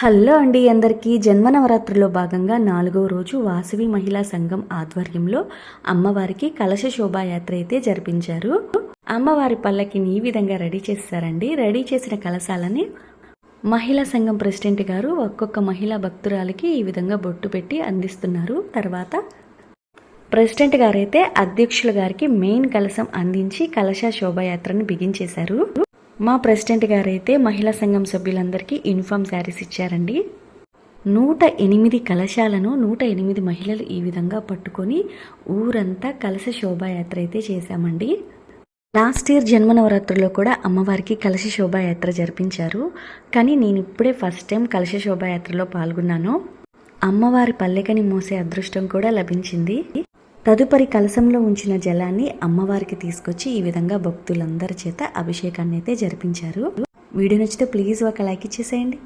Hello అండి అందరికీ జన్మ నవరాత్రిలో భాగంగా నాలుగవ రోజు వాసవి మహిళా సంఘం ఆధ్వర్యంలో అమ్మవారికి కలశ శోభాయాత్ర అయితే జరిపించారు. అమ్మవారి పల్లకిని ఈ విధంగా రెడీ చేశారండి రెడీ చేసిన కలశాలని మహిళా సంఘం ప్రెసిడెంట్ గారు ఒక్కొక్క మహిళా భక్తురాలికి ఈ విధంగా బొట్టు పెట్టి అందిస్తున్నారు. తర్వాత ప్రెసిడెంట్ గారైతే అధ్యక్షుల గారికి మెయిన్ కలశం అందించి కలశ శోభాయాత్రను బిగించేశారు. మా ప్రెసిడెంట్ గారైతే మహిళా సంఘం సభ్యులందరికీ యూనిఫామ్ శారీస్ ఇచ్చారండి. నూట ఎనిమిది కలశాలను నూట ఎనిమిది మహిళలు ఈ విధంగా పట్టుకొని ఊరంతా కలశ శోభాయాత్ర అయితే చేశామండి. లాస్ట్ ఇయర్ జన్మ నవరాత్రిలో కూడా అమ్మవారికి కలశ శోభాయాత్ర జరిపించారు. కానీ నేను ఇప్పుడే ఫస్ట్ టైం కలశ శోభాయాత్రలో పాల్గొన్నాను. అమ్మవారి పల్లెకని మోసే అదృష్టం కూడా లభించింది. తదుపరి కలశంలో ఉంచిన జలాన్ని అమ్మవారికి తీసుకొచ్చి ఈ విధంగా భక్తులందరి చేత అభిషేకాన్ని అయితే జరిపించారు. వీడియో నచ్చితే ప్లీజ్ ఒక లైక్ ఇచ్చేసేయండి.